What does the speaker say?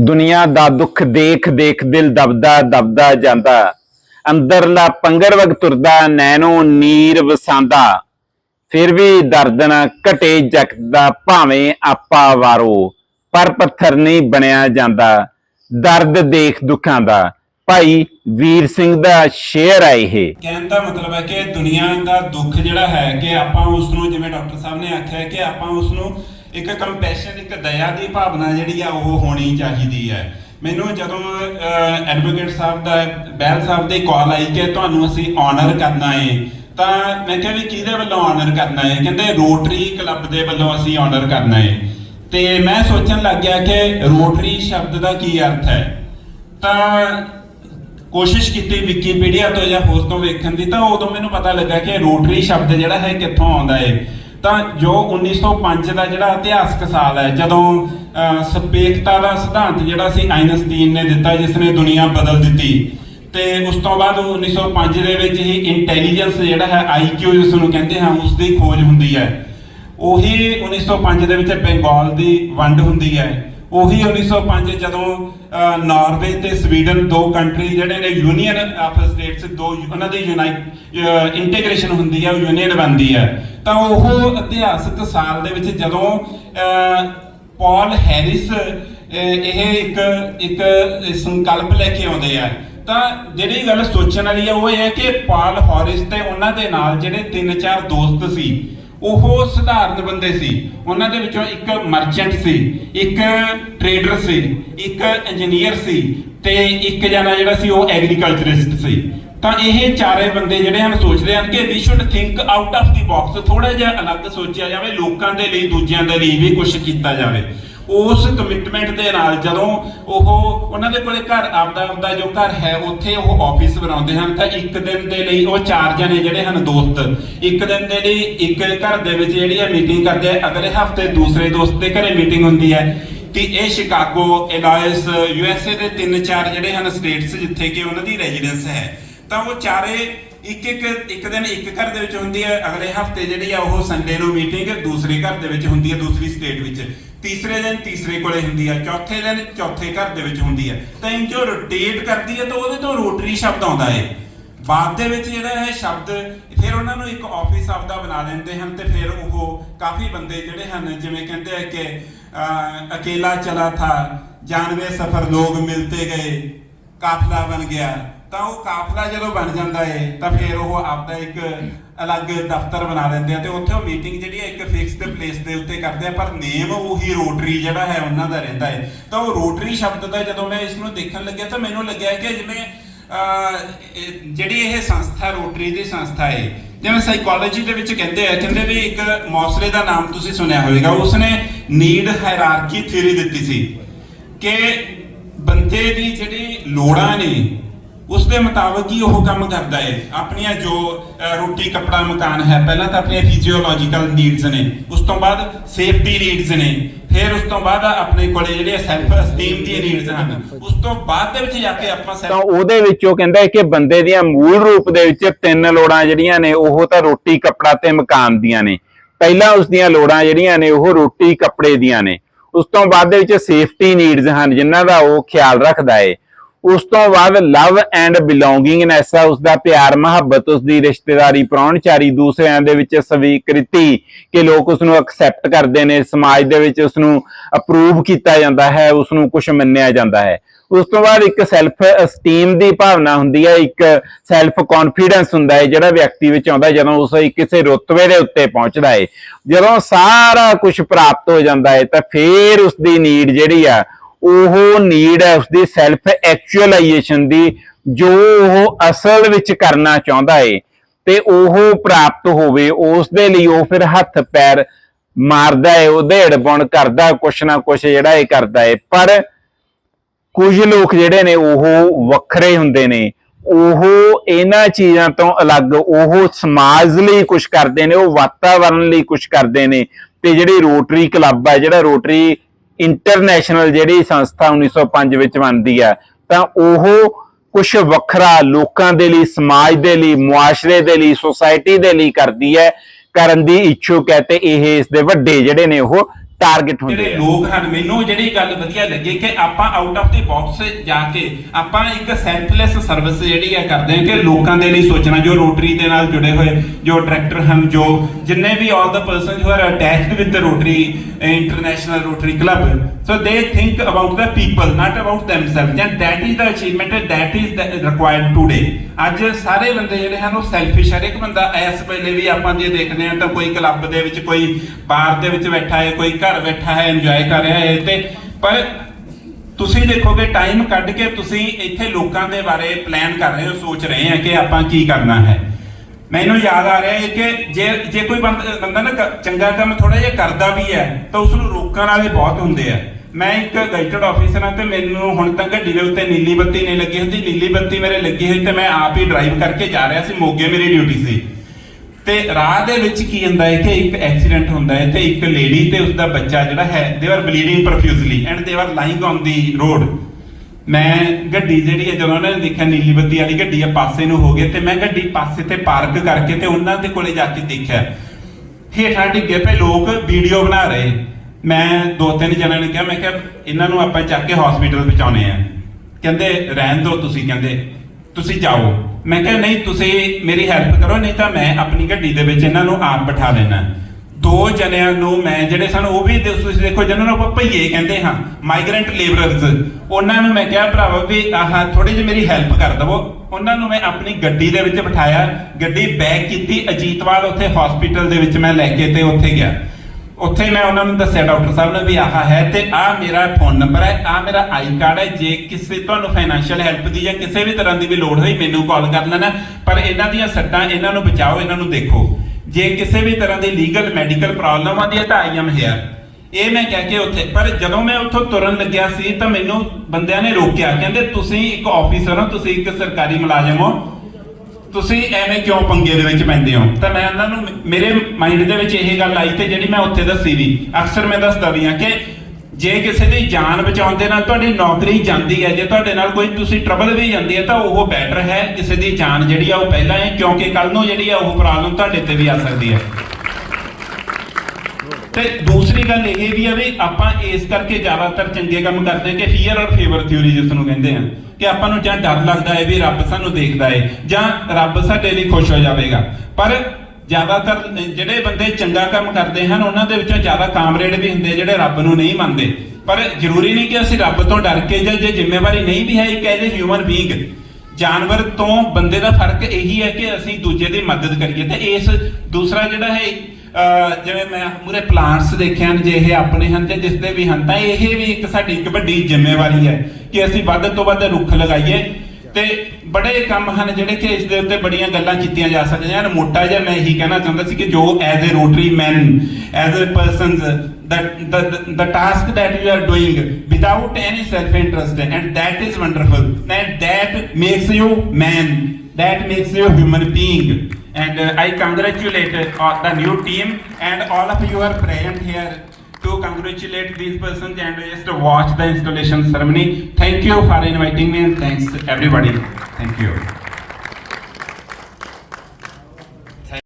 ਦੁਨੀਆ ਦਾ ਦੁੱਖ ਦੇਖ ਦੇਖ ਦਿਲ ਦਬਦਾ ਦਬਦਾ ਜਾਂਦਾ। ਅੰਦਰਲਾ ਪੰਗਰ ਵਗ ਤੁਰਦਾ, ਨੈਣੋ ਨੀਰ ਵਸਾਂਦਾ। ਫਿਰ ਵੀ ਦਰਦ ਨਾ ਘਟੇ ਜਗਦਾ, ਭਾਵੇਂ ਆਪਾ ਵਾਰੋ, ਪਰ ਪੱਥਰ ਨਹੀਂ ਬਣਿਆ ਜਾਂਦਾ। ਦਰਦ ਦੇਖ ਦੁੱਖਾਂ ਦਾ। ਭਾਈ ਵੀਰ ਸਿੰਘ ਦਾ ਸ਼ੇਅਰ ਹੈ ਇਹ। ਕਹਿਣ ਦਾ ਮਤਲਬ ਹੈ ਕਿ ਦੁਨੀਆ ਦਾ ਦੁੱਖ ਜਿਹੜਾ ਹੈ ਕਿ ਆਪਾਂ ਉਸ ਨੂੰ ਜਿਵੇਂ ਡਾਕਟਰ ਸਾਹਿਬ ਨੇ ਆਖਿਆ ਕਿ ਆਪਾਂ ਉਸ ਨੂੰ ਇੱਕ ਕੰਪੈਸ਼ਨ ਇੱਕ ਦਇਆ ਦੀ ਭਾਵਨਾ ਜਿਹੜੀ ਆ, ਉਹ ਹੋਣੀ ਚਾਹੀਦੀ ਹੈ। ਮੈਨੂੰ ਜਦੋਂ ਐਡਵੋਕੇਟ ਸਾਹਿਬ ਦਾ ਬੈਲ ਸਾਹਿਬ ਦੀ ਕਾਲ ਆਈ ਕਿ ਤੁਹਾਨੂੰ ਅਸੀਂ ਆਨਰ ਕਰਨਾ ਹੈ ਤਾਂ ਮੈਂ ਕਿਹਾ ਵੀ ਕਿਹਦੇ ਵੱਲੋਂ ਆਨਰ ਕਰਨਾ ਹੈ ਕਹਿੰਦੇ ਰੋਟਰੀ ਕਲੱਬ ਦੇ ਵੱਲੋਂ ਅਸੀਂ ਆਨਰ ਕਰਨਾ ਹੈ ਤੇ ਮੈਂ ਸੋਚਣ ਲੱਗ ਗਿਆ ਕਿ ਰੋਟਰੀ ਸ਼ਬਦ ਦਾ ਕੀ ਅਰਥ ਹੈ? ਤਾਂ ਕੋਸ਼ਿਸ਼ ਕੀਤੀ ਵਿਕੀਪੀਡੀਆ ਤੋਂ ਜਾਂ ਹੋਰ ਤੋਂ ਵੇਖਣ ਦੀ, ਤਾਂ ਉਦੋਂ ਮੈਨੂੰ ਪਤਾ ਲੱਗਾ ਕਿ ਰੋਟਰੀ ਸ਼ਬਦ ਜਿਹੜਾ ਹੈ ਕਿੱਥੋਂ ਆਉਂਦਾ ਹੈ ਤਾਂ ਜੋ 1905 ਦਾ ਜਿਹੜਾ ਇਤਿਹਾਸਕ ਸਾਲ ਹੈ ਜਦੋਂ ਅਹ, ਸਪੇਕਤਾ ਦਾ ਸਿਧਾਂਤ ਜਿਹੜਾ ਸੀ ਆਈਨਸਟੀਨ ਨੇ ਦਿੱਤਾ ਜਿਸ ਨੇ ਦੁਨੀਆ ਬਦਲ ਦਿੱਤੀ ਤੇ ਉਸ ਤੋਂ ਬਾਅਦ 1905 ਦੇ ਵਿੱਚ ਹੀ ਇੰਟੈਲੀਜੈਂਸ ਜਿਹੜਾ ਹੈ ਆਈਕਿਊ ਜਿਸ ਨੂੰ ਕਹਿੰਦੇ ਹਾਂ ਉਸ ਦੀ ਖੋਜ ਹੁੰਦੀ ਹੈ। ਉਹੀ 1905 ਦੇ ਵਿੱਚ ਬੰਗਾਲ ਦੀ ਵੰਡ ਹੁੰਦੀ ਹੈ। ਉਹੀ 1905 ਜਦੋਂ ਅਹ, ਨਾਰਵੇ ਤੇ ਸਵੀਡਨ ਦੋ ਕੰਟਰੀ ਜਿਹੜੇ ਨੇ ਯੂਨੀਅਨ ਆਫ ਸਟੇਟਸ ਦੋ ਉਹਨਾਂ ਦੀ ਯੂਨਾਈਟ ਇੰਟੀਗ੍ਰੇਸ਼ਨ ਹੁੰਦੀ ਹੈ ਉਹ ਯੂਨੀਅਨ ਬਣਦੀ ਹੈ। ਤਾਂ ਉਹ ਇਤਿਹਾਸਕ ਸਾਲ ਦੇ ਵਿੱਚ ਜਦੋਂ ਅਹ, ਪਾਲ ਹੈਰਿਸ ਇਹ ਇੱਕ ਇੱਕ ਸੰਕਲਪ ਲੈ ਕੇ ਆਉਂਦੇ ਆ ਤਾਂ ਜਿਹੜੀ ਗੱਲ ਸੋਚਣ ਵਾਲੀ ਹੈ ਉਹ ਇਹ ਹੈ ਕਿ ਪਾਲ ਹੈਰਿਸ ਤੇ ਉਹਨਾਂ ਦੇ ਨਾਲ ਜਿਹੜੇ ਤਿੰਨ ਚਾਰ ਦੋਸਤ ਸੀ ਉਹ ਸਧਾਰਨ ਬੰਦੇ ਸੀ। ਉਹਨਾਂ ਦੇ ਵਿੱਚੋਂ ਇੱਕ ਮਰਚੈਂਟ ਸੀ, ਇੱਕ ਟ੍ਰੇਡਰ ਸੀ, ਇੱਕ ਇੰਜੀਨੀਅਰ ਸੀ ਤੇ ਇੱਕ ਜਣਾ ਜਿਹੜਾ ਸੀ ਉਹ ਐਗਰੀਕਲਚਰਿਸਟ ਸੀ। ਤਾਂ ਇਹ ਚਾਰੇ ਬੰਦੇ ਜਿਹੜੇ ਹਨ ਸੋਚਦੇ ਹਨ ਕਿ we should think out of the box ਥੋੜਾ ਜਿਹਾ ਅਲੱਗ ਸੋਚਿਆ ਜਾਵੇ, ਲੋਕਾਂ ਦੇ ਲਈ, ਦੂਜਿਆਂ ਦੇ ਲਈ ਵੀ ਕੁਝ ਕੀਤਾ ਜਾਵੇ। ਉਸ ਕਮਿਟਮੈਂਟ ਦੇ ਨਾਲ ਜਦੋਂ ਉਹ ਉਹਨਾਂ ਦੇ ਕੋਲੇ ਘਰ ਆਪਦਾ ਆਪਦਾ ਜੋ ਘਰ ਹੈ, ਉੱਥੇ ਉਹ ਆਫਿਸ ਬਣਾਉਂਦੇ ਹਨ, ਤਾਂ ਇੱਕ ਦਿਨ ਦੇ ਲਈ ਉਹ ਚਾਰ ਜਣੇ ਜਿਹੜੇ ਹਨ ਦੋਸਤ। ਇੱਕ ਦਿਨ ਦੇ ਲਈ ਇੱਕ ਘਰ ਦੇ ਵਿੱਚ ਜਿਹੜੀ ਹੈ ਮੀਟਿੰਗ ਕਰਦੇ ਆ, ਅਗਲੇ ਹਫ਼ਤੇ ਦੂਸਰੇ ਦੋਸਤ ਦੇ ਘਰੇ ਮੀਟਿੰਗ ਹੁੰਦੀ ਹੈ। ਕਿ ਇਹ ਸ਼ਿਕਾਗੋ ਇਲਾਇਸ ਯੂਐਸਏ ਦੇ ਤਿੰਨ ਚਾਰ ਜਿਹੜੇ ਹਨ ਸਟੇਟਸ ਜਿੱਥੇ ਕਿ ਉਹਨਾਂ ਦੀ ਰੈਜ਼ੀਡੈਂਸ ਹੈ। ਤਾਂ ਉਹ ਚਾਰੇ ਇੱਕ ਇੱਕ ਇੱਕ ਦਿਨ ਇੱਕ ਘਰ ਦੇ ਵਿੱਚ ਹੁੰਦੀ ਹੈ ਅਗਲੇ ਹਫ਼ਤੇ ਜਿਹੜੀ ਆ ਉਹ ਸੰਡੇ ਨੂੰ ਮੀਟਿੰਗ ਦੂਸਰੇ ਘਰ ਦੇ ਵਿੱਚ ਹੁੰਦੀ ਹੈ ਦੂਸਰੀ ਸਟੇਟ ਵਿੱਚ। ਤੀਸਰੇ ਦਿਨ ਤੀਸਰੇ ਕੋਲੇ ਹੁੰਦੀ ਹੈ ਚੌਥੇ ਦਿਨ ਚੌਥੇ ਘਰ ਦੇ ਵਿੱਚ ਹੁੰਦੀ ਹੈ ਤਾਂ ਇਹ ਜੋ ਰੋਟੇਟ ਕਰਦੀ ਹੈ ਤਾਂ ਉਹਦੇ ਤੋਂ ਰੋਟਰੀ ਸ਼ਬਦ ਆਉਂਦਾ ਹੈ ਬਾਅਦ ਦੇ ਵਿੱਚ ਜਿਹੜਾ ਇਹ ਸ਼ਬਦ ਫਿਰ ਉਹਨਾਂ ਨੂੰ ਇੱਕ ਆਫਿਸ ਆਪਦਾ ਬਣਾ ਲੈਂਦੇ ਹਨ ਤੇ ਫਿਰ ਉਹ ਕਾਫੀ ਬੰਦੇ ਜਿਹੜੇ ਹਨ ਜਿਵੇਂ ਕਹਿੰਦੇ ਆ ਕਿ ਅਹ, ਅਕੇਲਾ ਚਲਾ ਥਾ ਜਾਨਵੇ ਸਫਰ ਲੋਗ ਮਿਲਤੇ ਗਏ ਕਾਫਲਾ ਬਣ ਗਿਆ। ਤਾਂ ਉਹ ਕਾਫਲਾ ਜਦੋਂ ਬਣ ਜਾਂਦਾ ਹੈ ਤਾਂ ਫਿਰ ਉਹ ਆਪਦਾ ਇੱਕ ਅਲੱਗ ਦਫ਼ਤਰ ਬਣਾ ਲੈਂਦੇ ਆ ਤੇ ਉੱਥੇ ਉਹ ਮੀਟਿੰਗ ਜਿਹੜੀ ਹੈ ਇੱਕ ਫਿਕਸਡ ਪਲੇਸ ਦੇ ਉੱਤੇ ਕਰਦੇ ਆ, ਪਰ ਨੇਮ ਉਹੀ ਰੋਟਰੀ ਜਿਹੜਾ ਹੈ ਉਹਨਾਂ ਦਾ ਰਹਿੰਦਾ ਹੈ ਤਾਂ ਉਹ ਰੋਟਰੀ ਸ਼ਬਦ ਦਾ ਜਦੋਂ ਮੈਂ ਇਸ ਨੂੰ ਦੇਖਣ ਲੱਗਿਆ, ਤਾਂ ਮੈਨੂੰ ਲੱਗਿਆ ਕਿ ਜਿਵੇਂ ਜਿਹੜੀ ਇਹ ਸੰਸਥਾ ਰੋਟਰੀ ਦੀ ਸੰਸਥਾ ਹੈ ਜਿਵੇਂ ਸਾਈਕੋਲੋਜੀ ਦੇ ਵਿੱਚ ਕਹਿੰਦੇ ਆ, ਕਹਿੰਦੇ ਵੀ ਇੱਕ ਮੌਸਲੇ ਦਾ ਨਾਮ ਤੁਸੀਂ ਸੁਣਿਆ ਹੋਵੇਗਾ, ਉਸਨੇ ਨੀਡ ਹਾਇਰਾਰਕੀ ਥਿਊਰੀ ਦਿੱਤੀ ਸੀ ਕਿ ਬੰਦੇ ਦੀ ਜਿਹੜੀ ਲੋੜਾਂ ਨੇ ਉਸ ਦੇ ਮੁਤਾਬਕ ਹੀ ਉਹ ਕੰਮ ਕਰਦਾ ਹੈ ਆਪਣੀਆਂ ਜੋ ਰੋਟੀ, ਕੱਪੜਾ, ਮਕਾਨ ਹੈ, ਪਹਿਲਾਂ ਤਾਂ ਆਪਣੀਆਂ ਫਿਜ਼ੀਓਲੋਜੀਕਲ ਨੀਡਸ ਨੇ। ਉਸ ਤੋਂ ਬਾਅਦ ਸੇਫਟੀ ਨੀਡਸ ਨੇ। ਫਿਰ ਉਸ ਤੋਂ ਬਾਅਦ ਆਪਣੇ ਕੋਲੇ ਜਿਹੜੇ ਸੈਲਫ ਅਸਟੀਮ ਦੀਆਂ ਨੀਡਸ ਹਨ। ਉਸ ਤੋਂ ਬਾਅਦ ਦੇ ਵਿੱਚ ਜਾ ਕੇ ਆਪਾਂ ਤਾਂ self- ਉਹਦੇ ਵਿੱਚੋਂ ਕਹਿੰਦਾ ਕਿ ਬੰਦੇ ਦੀਆਂ ਮੂਲ ਰੂਪ ਦੇ ਵਿੱਚ ਤਿੰਨ ਲੋੜਾਂ ਜਿਹੜੀਆਂ ਨੇ, ਉਹ ਤਾਂ ਰੋਟੀ, ਕੱਪੜਾ ਤੇ ਮਕਾਨ ਦੀਆਂ ਨੇ। ਪਹਿਲਾਂ ਉਸ ਦੀਆਂ ਲੋੜਾਂ ਜਿਹੜੀਆਂ ਨੇ, ਉਹ ਰੋਟੀ, ਕੱਪੜੇ ਦੀਆਂ ਨੇ। ਉਸ ਤੋਂ ਬਾਅਦ ਦੇ ਵਿੱਚ ਸੇਫਟੀ ਨੀਡਸ ਹਨ, ਜਿਨ੍ਹਾਂ ਦਾ ਉਹ ਖਿਆਲ ਰੱਖਦਾ ਹੈ ਉਸ ਤੋਂ ਬਾਅਦ ਲਵ ਐਂਡ ਬਿਲੋਂਗਿੰਗਨੈਸ ਆ ਉਸ ਦਾ ਪਿਆਰ, ਮੁਹੱਬਤ ਉਸ ਦੀ ਰਿਸ਼ਤੇਦਾਰੀ, ਪ੍ਰਾਹੁਣਚਾਰੀ ਦੂਸਰਿਆਂ ਦੇ ਵਿੱਚ ਸਵੀਕ੍ਰਿਤੀ ਕਿ ਲੋਕ ਉਸ ਨੂੰ ਐਕਸੈਪਟ ਕਰਦੇ ਨੇ, ਸਮਾਜ ਦੇ ਵਿੱਚ ਉਸ ਨੂੰ ਅਪਰੂਵ ਕੀਤਾ ਜਾਂਦਾ ਹੈ ਉਸ ਨੂੰ ਕੁਝ ਮੰਨਿਆ ਜਾਂਦਾ ਹੈ। ਉਸ ਤੋਂ ਬਾਅਦ ਇੱਕ ਸੈਲਫ ਅਸਟੀਮ ਦੀ ਭਾਵਨਾ ਹੁੰਦੀ ਹੈ, ਇੱਕ ਸੈਲਫ ਕੌਨਫੀਡੈਂਸ ਹੁੰਦਾ ਹੈ, ਜਿਹੜਾ ਵਿਅਕਤੀ ਵਿੱਚ ਆਉਂਦਾ ਜਦੋਂ ਉਸ ਕਿਸੇ ਰੁਤਬੇ ਦੇ ਉੱਤੇ ਪਹੁੰਚਦਾ ਹੈ। ਜਦੋਂ ਸਾਰਾ ਕੁਝ ਪ੍ਰਾਪਤ ਹੋ ਜਾਂਦਾ ਹੈ, ਤਾਂ ਫਿਰ ਉਸ ਦੀ ਨੀਡ ਜਿਹੜੀ ਆ ਉਹ ਨੀਡ ਹੈ ਉਸਦੀ ਸੈਲਫ ਐਕਚੁਅਲਾਈਜੇਸ਼ਨ ਦੀ, ਜੋ ਉਹ ਅਸਲ ਵਿੱਚ ਕਰਨਾ ਚਾਹੁੰਦਾ ਹੈ ਤੇ ਉਹ ਪ੍ਰਾਪਤ ਹੋਵੇ ਉਸ ਦੇ ਲਈ ਉਹ ਫਿਰ ਹੱਥ ਪੈਰ ਮਾਰਦਾ ਹੈ ਉਧੇੜ ਬੁਣ ਕਰਦਾ, ਕੁਛ ਨਾ ਕੁਛ ਜਿਹੜਾ ਇਹ ਕਰਦਾ ਹੈ ਪਰ ਕੁਝ ਲੋਕ ਜਿਹੜੇ ਨੇ, ਉਹ ਵੱਖਰੇ ਹੁੰਦੇ ਨੇ, ਉਹ ਇਹਨਾਂ ਚੀਜ਼ਾਂ ਤੋਂ ਅਲੱਗ, ਉਹ ਸਮਾਜ ਲਈ ਕੁਝ ਕਰਦੇ ਨੇ, ਉਹ ਵਾਤਾਵਰਣ ਲਈ ਕੁਝ ਕਰਦੇ ਨੇ, ਤੇ ਜਿਹੜੀ ਰੋਟਰੀ ਕਲੱਬ ਹੈ ਜਿਹੜਾ ਰੋਟਰੀ ਇੰਟਰਨੈਸ਼ਨਲ ਜਿਹੜੀ ਸੰਸਥਾ 1905 ਵਿੱਚ ਬਣਦੀ ਹੈ, ਤਾਂ ਉਹ ਕੁਝ ਵੱਖਰਾ ਲੋਕਾਂ ਦੇ ਲਈ, ਸਮਾਜ ਦੇ ਲਈ, ਮੁਆਸ਼ਰੇ ਦੇ ਲਈ ਸੋਸਾਇਟੀ ਦੇ ਲਈ ਕਰਦੀ ਹੈ, ਕਰਨ ਦੀ ਇੱਛੁਕ ਹੈ ਤੇ ਇਹ ਇਸ ਦੇ ਵੱਡੇ ਜਿਹੜੇ ਨੇ ਉਹ ਟਾਰਗੇਟ ਹੁੰਦੇ ਜਿਹੜੇ ਆ। ਲੋਕ ਹਨ ਮੈਨੂੰ ਜਿਹੜੀ ਗੱਲ ਵਧੀਆ ਲੱਗੀ ਕਿ ਆਪਾਂ ਆਊਟ ਆਫ ਦੀ ਬਾਕਸ ਜਾ ਕੇ ਆਪਾਂ ਇੱਕ ਸੈਲਫਲੈਸ ਸਰਵਿਸ ਜਿਹੜੀ ਹੈ ਕਰਦੇ ਹਾਂ ਕਿ ਲੋਕਾਂ ਦੇ ਲਈ ਸੋਚਣਾ ਜੋ ਰੋਟਰੀ ਦੇ ਨਾਲ ਜੁੜੇ ਹੋਏ ਜੋ ਡਾਇਰੈਕਟਰ ਹਨ ਜੋ ਜਿੰਨੇ ਵੀ all the person are attached with the rotary uh, international rotary club so they think about the people, not about themselves. And that is the achievement that is the required today. ਅੱਜ ਸਾਰੇ ਬੰਦੇ ਜਿਹੜੇ ਹਨ, ਉਹ selfish ਹਰ ਇੱਕ ਬੰਦਾ ਇਸ ਵੇਲੇ ਵੀ ਆਪਾਂ ਜੇ ਦੇਖਦੇ ਹਾਂ ਤਾਂ ਕੋਈ ਕਲੱਬ ਦੇ ਵਿੱਚ, ਕੋਈ ਬਾਰ ਦੇ ਵਿੱਚ ਬੈਠਾ ਹੈ, ਕੋਈ ਘਰ ਬੈਠਾ ਹੈ ਇੰਜੋਏ ਕਰ ਰਿਹਾ ਹੈ ਤੇ ਪਰ ਤੁਸੀਂ ਦੇਖੋਗੇ ਟਾਈਮ ਕੱਢ ਕੇ ਤੁਸੀਂ ਇੱਥੇ ਲੋਕਾਂ ਦੇ ਬਾਰੇ ਪਲਾਨ ਕਰ ਰਹੇ ਹੋ, ਸੋਚ ਰਹੇ ਆ ਕਿ ਆਪਾਂ ਕੀ ਕਰਨਾ ਹੈ। ਮੈਨੂੰ ਯਾਦ ਆ ਰਿਹਾ ਹੈ ਕਿ ਜੇ ਜੇ ਕੋਈ ਬੰਦਾ ਨਾ ਚੰਗਾ ਕੰਮ ਥੋੜਾ ਜਿਹਾ ਕਰਦਾ ਵੀ ਹੈ, ਤਾਂ ਉਸ ਨੂੰ ਰੋਕਣ ਵਾਲੇ ਬਹੁਤ ਹੁੰਦੇ ਆ। ਮੈਂ ਇੱਕ ਗਾਈਡਡ ਆਫੀਸਰ ਹਾਂ ਤੇ ਮੈਨੂੰ ਹੁਣ ਤੱਕ ਗੱਡੀ ਦੇ ਉੱਤੇ ਨੀਲੀ ਬੱਤੀ ਨਹੀਂ ਲੱਗੀ ਹੁੰਦੀ। ਨੀਲੀ ਬੱਤੀ ਮੇਰੇ ਲੱਗੀ ਹੋਈ ਤੇ ਮੈਂ ਆਪ ਹੀ ਡਰਾਈਵ ਕਰਕੇ ਜਾ ਰਿਹਾ ਸੀ, ਮੋਗੇ ਮੇਰੀ ਡਿਊਟੀ ਸੀ। ਤੇ ਰਾਹ ਦੇ ਵਿੱਚ ਕੀ ਹੁੰਦਾ ਹੈ ਕਿ ਇੱਕ ਐਕਸੀਡੈਂਟ ਹੁੰਦਾ ਹੈ ਤੇ ਇੱਕ ਲੇਡੀ ਤੇ ਉਸਦਾ ਬੱਚਾ ਜਿਹੜਾ ਹੈ they are bleeding profusely and they are lying on the road ਮੈਂ ਗੱਡੀ ਜਿਹੜੀ ਹੈ, ਜਦੋਂ ਉਹਨਾਂ ਨੇ ਦੇਖਿਆ ਨੀਲੀ ਬੱਤੀ ਵਾਲੀ ਗੱਡੀ ਆ, ਪਾਸੇ ਨੂੰ ਹੋ ਗਈ, ਤੇ ਮੈਂ ਗੱਡੀ ਪਾਸੇ ਤੇ ਪਾਰਕ ਕਰਕੇ ਤੇ ਉਹਨਾਂ ਦੇ ਕੋਲੇ ਜਾ ਕੇ ਦੇਖਿਆ। ਹੇਠਾਂ ਡਿੱਗੇ ਪਏ ਲੋਕ ਵੀਡੀਓ ਬਣਾ ਰਹੇ। ਮੈਂ ਦੋ ਤਿੰਨ ਜਣਿਆਂ ਨੇ ਕਿਹਾ, ਮੈਂ ਕਿਹਾ, ਇਹਨਾਂ ਨੂੰ ਆਪਾਂ ਚੱਕ ਕੇ ਹਸਪੀਟਲ ਪਹੁੰਚਾਉਣੇ ਆ। ਕਹਿੰਦੇ, ਰਹਿਣ ਦਿਓ ਤੁਸੀਂ। ਕਹਿੰਦੇ, ਤੁਸੀਂ ਜਾਓ। ਮੈਂ ਕਿਹਾ, ਨਹੀਂ, ਤੁਸੀਂ ਮੇਰੀ ਹੈਲਪ ਕਰੋ, ਨਹੀਂ ਤਾਂ ਮੈਂ ਆਪਣੀ ਗੱਡੀ ਦੇ ਵਿੱਚ ਇਹਨਾਂ ਨੂੰ ਆਪ ਬਿਠਾ ਲੈਣਾ ਦੋ ਜਣਿਆਂ ਨੂੰ ਮੈਂ, ਜਿਹੜੇ ਸਨ ਉਹ ਵੀ ਤੁਸੀਂ ਦੇਖੋ, ਜਿਹਨਾਂ ਨੂੰ ਆਪਾਂ ਭਈਏ ਕਹਿੰਦੇ ਹਾਂ ਮਾਈਗ੍ਰੈਂਟ ਲੇਬਰਰਸ ਉਹਨਾਂ ਨੂੰ ਮੈਂ ਕਿਹਾ ਭਰਾਵਾ ਵੀ ਆਹ ਥੋੜੀ ਜਿਹੀ ਮੇਰੀ ਹੈਲਪ ਕਰ ਦਵੋ। ਉਹਨਾਂ ਨੂੰ ਮੈਂ ਆਪਣੀ ਗੱਡੀ ਦੇ ਵਿੱਚ ਬਿਠਾਇਆ, ਗੱਡੀ ਬੈਕ ਕੀਤੀ, ਅਜੀਤਵਾਲ ਉੱਥੇ ਹਸਪੀਟਲ ਦੇ ਵਿੱਚ ਮੈਂ ਲੈ ਕੇ ਤੇ ਉੱਥੇ ਗਿਆ। ਉੱਥੇ ਮੈਂ ਉਹਨਾਂ ਨੂੰ ਦੱਸਿਆ, ਡਾਕਟਰ ਸਾਹਿਬ ਨੇ ਵੀ ਆਹ ਹੈ ਤੇ ਆਹ ਮੇਰਾ ਫੋਨ ਨੰਬਰ ਹੈ, ਆਹ ਮੇਰਾ ਆਈ ਕਾਰਡ ਹੈ। ਜੇ ਕਿਸੇ ਤੁਹਾਨੂੰ ਫਾਈਨੈਂਸ਼ੀਅਲ ਹੈਲਪ ਦੀ ਜਾਂ ਕਿਸੇ ਵੀ ਤਰ੍ਹਾਂ ਦੀ ਵੀ ਲੋੜ ਹੋਈ, ਮੈਨੂੰ ਕਾਲ ਕਰ ਲੈਣਾ। ਪਰ ਇਹਨਾਂ ਦੀਆਂ ਸੱਟਾਂ ਇਹਨਾਂ ਨੂੰ ਬਚਾਓ, ਇਹਨਾਂ ਨੂੰ ਦੇਖੋ। ਜੇ ਕਿਸੇ ਵੀ ਤਰ੍ਹਾਂ ਦੀ ਲੀਗਲ ਮੈਡੀਕਲ ਪ੍ਰੋਬਲਮ ਆਉਂਦੀ ਹੈ ਤਾਂ ਆਈ ਹੇਅਰ ਇਹ ਮੈਂ ਕਹਿ ਕੇ ਉੱਥੇ ਪਰ ਜਦੋਂ ਮੈਂ ਉੱਥੋਂ ਤੁਰਨ ਲੱਗਿਆ ਸੀ ਤਾਂ ਮੈਨੂੰ ਬੰਦਿਆਂ ਨੇ ਰੋਕਿਆ। ਕਹਿੰਦੇ, ਤੁਸੀਂ ਇੱਕ ਆਫੀਸਰ ਹੋ, ਤੁਸੀਂ ਇੱਕ ਸਰਕਾਰੀ ਮੁਲਾਜ਼ਮ ਹੋ। ਤੁਸੀਂ ਐਵੇਂ ਕਿਉਂ ਪੰਗੇ ਦੇ ਵਿੱਚ ਪੈਂਦੇ ਹੋ? ਤਾਂ ਮੈਂ ਉਹਨਾਂ ਨੂੰ ਮੇਰੇ ਮਾਈਂਡ ਦੇ ਵਿੱਚ ਇਹ ਗੱਲ ਆਈ ਤੇ ਜਿਹੜੀ ਮੈਂ ਉੱਥੇ ਦੱਸੀ ਵੀ। ਅਕਸਰ ਮੈਂ ਦੱਸਦਾ ਵੀ ਹਾਂ ਕਿ ਜੇ ਕਿਸੇ ਦੀ ਜਾਨ ਬਚਾਉਣ ਨਾਲ ਤੁਹਾਡੀ ਨੌਕਰੀ ਜਾਂਦੀ ਹੈ, ਜੇ ਤੁਹਾਡੇ ਨਾਲ ਕੋਈ ਤੁਸੀਂ ਟਰਬਲ ਵੀ ਜਾਂਦੀ ਹੈ, ਤਾਂ ਉਹ ਬੈਟਰ ਹੈ ਕਿਸੇ ਦੀ ਜਾਨ ਜਿਹੜੀ ਆ ਉਹ ਪਹਿਲਾਂ ਹੈ, ਕਿਉਂਕਿ ਕੱਲ ਨੂੰ ਜਿਹੜੀ ਆ ਉਹ ਪ੍ਰੋਬਲਮ ਤੁਹਾਡੇ ਤੇ ਵੀ ਆ ਸਕਦੀ ਹੈ। ਤੇ ਦੂਸਰੀ ਗੱਲ ਇਹ ਵੀ ਆ ਵੀ ਆਪਾਂ ਇਸ ਕਰਕੇ ਜ਼ਿਆਦਾਤਰ ਚੰਗੇ ਕੰਮ ਕਰਦੇ ਕਿ ਫੀਅਰ ਔਰ ਫੇਵਰ ਥਿਊਰੀ ਜਿਸ ਨੂੰ ਕਹਿੰਦੇ ਆ, ਕਿ ਆਪਾਂ ਨੂੰ ਜਾਂ ਡਰ ਲੱਗਦਾ ਹੈ ਵੀ ਰੱਬ ਸਾਨੂੰ ਦੇਖਦਾ ਹੈ, ਜਾਂ ਰੱਬ ਸਾਡੇ ਲਈ ਖੁਸ਼ ਹੋ ਜਾਵੇਗਾ। ਪਰ ਜ਼ਿਆਦਾਤਰ ਜਿਹੜੇ ਬੰਦੇ ਚੰਗਾ ਕੰਮ ਕਰਦੇ ਹਨ, ਉਹਨਾਂ ਦੇ ਵਿੱਚੋਂ ਜ਼ਿਆਦਾ ਕਾਮਰੇਡ ਵੀ ਹੁੰਦੇ ਜਿਹੜੇ ਰੱਬ ਨੂੰ ਨਹੀਂ ਮੰਨਦੇ। ਪਰ ਜ਼ਰੂਰੀ ਨਹੀਂ ਕਿ ਅਸੀਂ ਰੱਬ ਤੋਂ ਡਰ ਕੇ ਜਾਂ ਜੇ ਜ਼ਿੰਮੇਵਾਰੀ ਨਹੀਂ ਵੀ ਹੈ, ਇੱਕ ਐਜ਼ ਅ ਹਿਊਮਨ ਬੀਇੰਗ ਜਾਨਵਰ ਤੋਂ ਬੰਦੇ ਦਾ ਫ਼ਰਕ ਇਹੀ ਹੈ ਕਿ ਅਸੀਂ ਦੂਜੇ ਦੀ ਮਦਦ ਕਰੀਏ। ਤੇ ਇਸ ਦੂਸਰਾ ਜਿਹੜਾ ਹੈ, ਅਹ, ਜਿਵੇਂ ਮੈਂ ਮੂਰੇ ਪਲਾਂਟਸ ਦੇਖੇ ਹਨ ਜੇ ਇਹ ਆਪਣੇ ਹਨ ਤੇ ਜਿਸਦੇ ਵੀ ਹਨ, ਤਾਂ ਇਹ ਵੀ ਇੱਕ ਸਾਡੀ ਇੱਕ ਵੱਡੀ ਜ਼ਿੰਮੇਵਾਰੀ ਹੈ ਕਿ ਅਸੀਂ ਵੱਧ ਤੋਂ ਵੱਧ ਰੁੱਖ ਲਗਾਈਏ। ਤੇ ਬੜੇ ਕੰਮ ਹਨ ਜਿਹੜੇ ਕਿ ਇਸ ਦੇ ਉੱਤੇ ਬੜੀਆਂ ਗੱਲਾਂ ਕੀਤੀਆਂ ਜਾ ਸਕਦੀਆਂ ਹਨ ਮੋਟਾ ਜਿਹਾ ਮੈਂ ਇਹੀ ਕਹਿਣਾ ਚਾਹੁੰਦਾ ਸੀ ਕਿ ਜੋ as a Rotary man as a person that the, the the task that you are doing without any self interest and that is wonderful and that makes you man that makes you human being and uh, i congratulate uh, the new team and all of you are present here to congratulate these persons and just watch the installation ceremony. Thank you for inviting me and thanks to everybody. Thank you